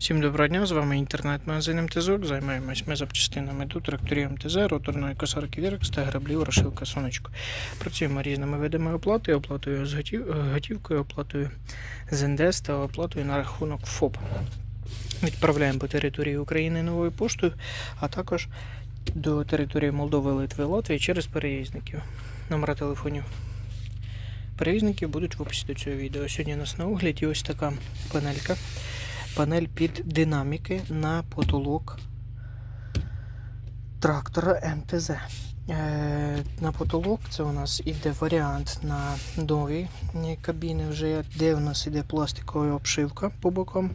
Всім доброго дня, з вами інтернет-магазин МТЗОК. Займаємось ми запчастинами до тракторів МТЗ, роторної косарки Вірекс та граблів Рошилка Сонечко. Працюємо різними видами оплати, оплатою з готівкою, оплатою з НДС та оплатою на рахунок ФОП. Відправляємо по території України новою поштою, а також до території Молдови, Литви, Латвії через переїзників. Номера телефонів перевізників будуть в описі до цього відео. Сьогодні у нас на огляді ось така панелька панель під динаміки на потолок трактора МТЗ. Е, на потолок це у нас іде варіант на нові кабіни, вже де у нас іде пластикова обшивка по бокам,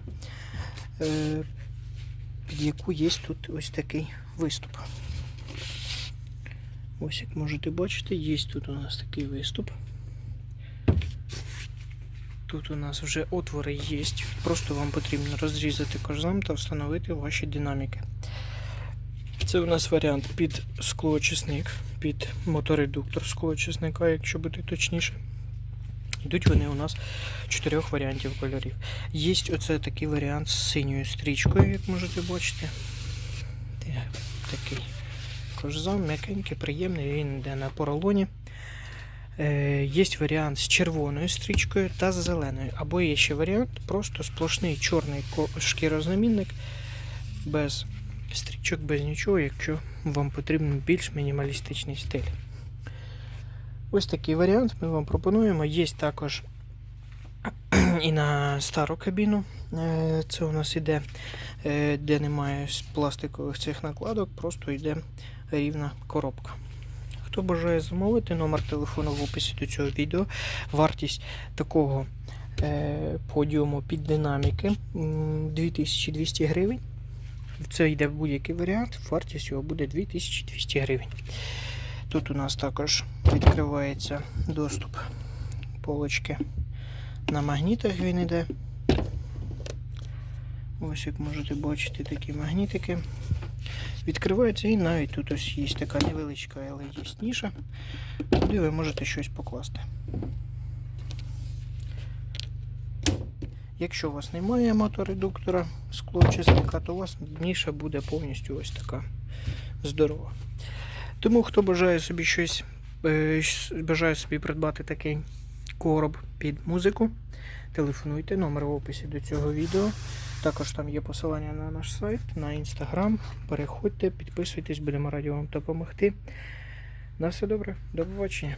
е, під яку є тут ось такий виступ. Ось як можете бачити, є тут у нас такий виступ. Тут у нас вже отвори є. Просто вам потрібно розрізати корзам та встановити ваші динаміки. Це у нас варіант під склоочисник, під моторедуктор склоочисника, якщо бути точніше. Йдуть вони у нас чотирьох варіантів кольорів. Є оце такий варіант з синьою стрічкою, як можете бачити. Такий кожзам, м'якенький, приємний, він йде на поролоні. Є варіант з червоною стрічкою та з зеленою. Або є ще варіант просто сплошний чорний шкірозамінник без стрічок, без нічого, якщо вам потрібен більш мінімалістичний стиль. Ось такий варіант ми вам пропонуємо. Є також і на стару кабіну. Е, Це у нас іде, е, де немає пластикових цих накладок, просто йде рівна коробка. Хто бажає замовити, номер телефону в описі до цього відео. Вартість такого е, подіуму під динаміки 2200 гривень. Це йде будь-який варіант, вартість його буде 2200 гривень. Тут у нас також відкривається доступ полочки на магнітах він іде. Ось як можете бачити такі магнітики. Відкривається і навіть тут ось є така невеличка, але є ніша, куди ви можете щось покласти. Якщо у вас немає моторедуктора склоочисника, то у вас ніша буде повністю ось така здорова. Тому хто бажає собі щось, е, бажає собі придбати такий короб під музику, телефонуйте, номер в описі до цього відео. Також там є посилання на наш сайт, на інстаграм. Переходьте, підписуйтесь, будемо раді вам допомогти. На все добре, до побачення.